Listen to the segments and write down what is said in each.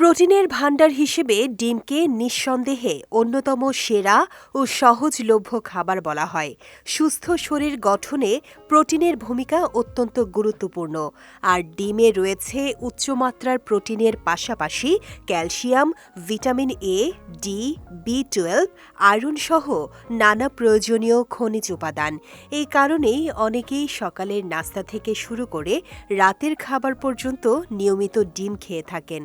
প্রোটিনের ভাণ্ডার হিসেবে ডিমকে নিঃসন্দেহে অন্যতম সেরা ও সহজলভ্য খাবার বলা হয়। সুস্থ শরীর গঠনে প্রোটিনের ভূমিকা অত্যন্ত গুরুত্বপূর্ণ। আর ডিমে রয়েছে উচ্চমাত্রার প্রোটিনের পাশাপাশি calcium, vitamin A, D, B twelve iron সহ নানা প্রয়োজনীয় খনিজ উপাদান। এই কারণেই অনেকেই সকালের নাস্তা থেকে শুরু করে রাতের খাবার পর্যন্ত নিয়মিত ডিম খেয়ে থাকেন।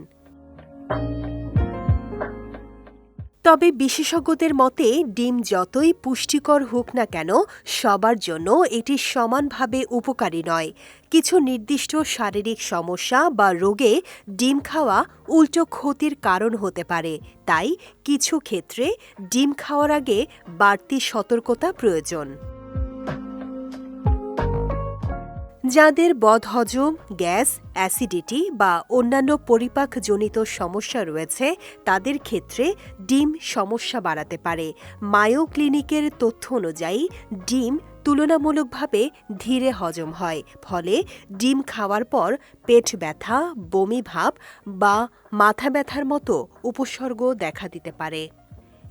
তবে বিশেষজ্ঞদের মতে, ডিম যতই পুষ্টিকর হোক না কেন, সবার জন্য এটি সমানভাবে উপকারী নয়। কিছু নির্দিষ্ট শারীরিক সমস্যা বা রোগে ডিম খাওয়া উল্টো ক্ষতির কারণ হতে পারে। তাই কিছু ক্ষেত্রে ডিম খাওয়ার আগে বাড়তি সতর্কতা প্রয়োজন। যাদের বদহজম, গ্যাস, অ্যাসিডিটি বা অন্যান্য পরিপাকজনিত সমস্যা রয়েছে, তাদের ক্ষেত্রে ডিম সমস্যা বাড়াতে পারে। মায়ো ক্লিনিকের তথ্য অনুযায়ী, ডিম তুলনামূলকভাবে ধীরে হজম হয়, ফলে ডিম খাওয়ার পর পেট ব্যথা, বমি ভাব বা মাথা ব্যথার মতো উপসর্গ দেখা দিতে পারে।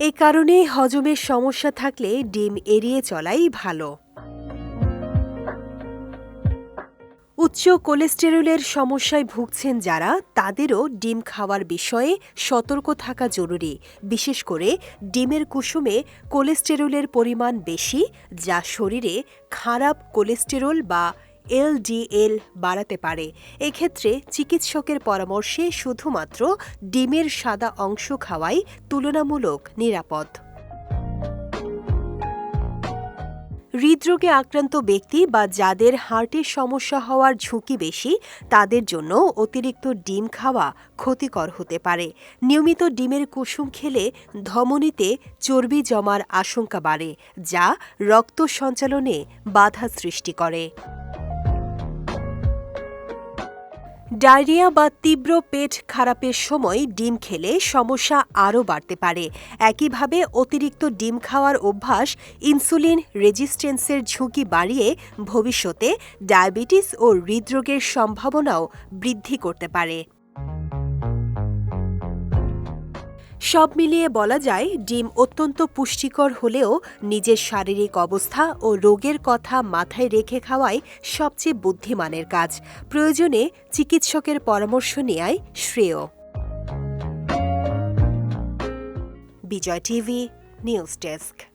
এই কারণে হজমের সমস্যা থাকলে ডিম এড়িয়ে চলাই ভালো। উচ্চ কোলেস্টেরলের সমস্যায় ভুগছেন যারা, তাদেরও ডিম খাওয়ার বিষয়ে সতর্ক থাকা জরুরি। বিশেষ করে ডিমের কুসুমে কোলেস্টেরলের পরিমাণ বেশি, যা শরীরে খারাপ কোলেস্টেরল বা এলডিএল বাড়াতে পারে। এক্ষেত্রে চিকিৎসকের পরামর্শে শুধুমাত্র ডিমের সাদা অংশ খাওয়াই তুলনামূলক নিরাপদ। হৃদরোগে আক্রান্ত ব্যক্তি বা যাদের হার্টের সমস্যা হওয়ার ঝুঁকি বেশি, তাদের জন্য অতিরিক্ত ডিম খাওয়া ক্ষতিকর হতে পারে। নিয়মিত ডিমের কুসুম খেলে ধমনীতে চর্বি জমার আশঙ্কা বাড়ে, যা রক্ত সঞ্চালনে বাধা সৃষ্টি করে। ডায়রিয়া বা তীব্র পেট খারাপের সময় ডিম খেলে সমস্যা আরও বাড়তে পারে। একইভাবে অতিরিক্ত ডিম খাওয়ার অভ্যাস ইনসুলিন রেজিস্ট্যান্সের ঝুঁকি বাড়িয়ে ভবিষ্যতে ডায়াবেটিস ও হৃদরোগের সম্ভাবনাও বৃদ্ধি করতে পারে। সব মিলিয়ে বলা যায়, ডিম অত্যন্ত পুষ্টিকর হলেও নিজের শারীরিক অবস্থা ও রোগের কথা মাথায় রেখে খাওয়াই সবচেয়ে বুদ্ধিমানের কাজ। প্রয়োজনে চিকিৎসকের পরামর্শ নেয়াই শ্রেয়। Bijoy TV, news desk.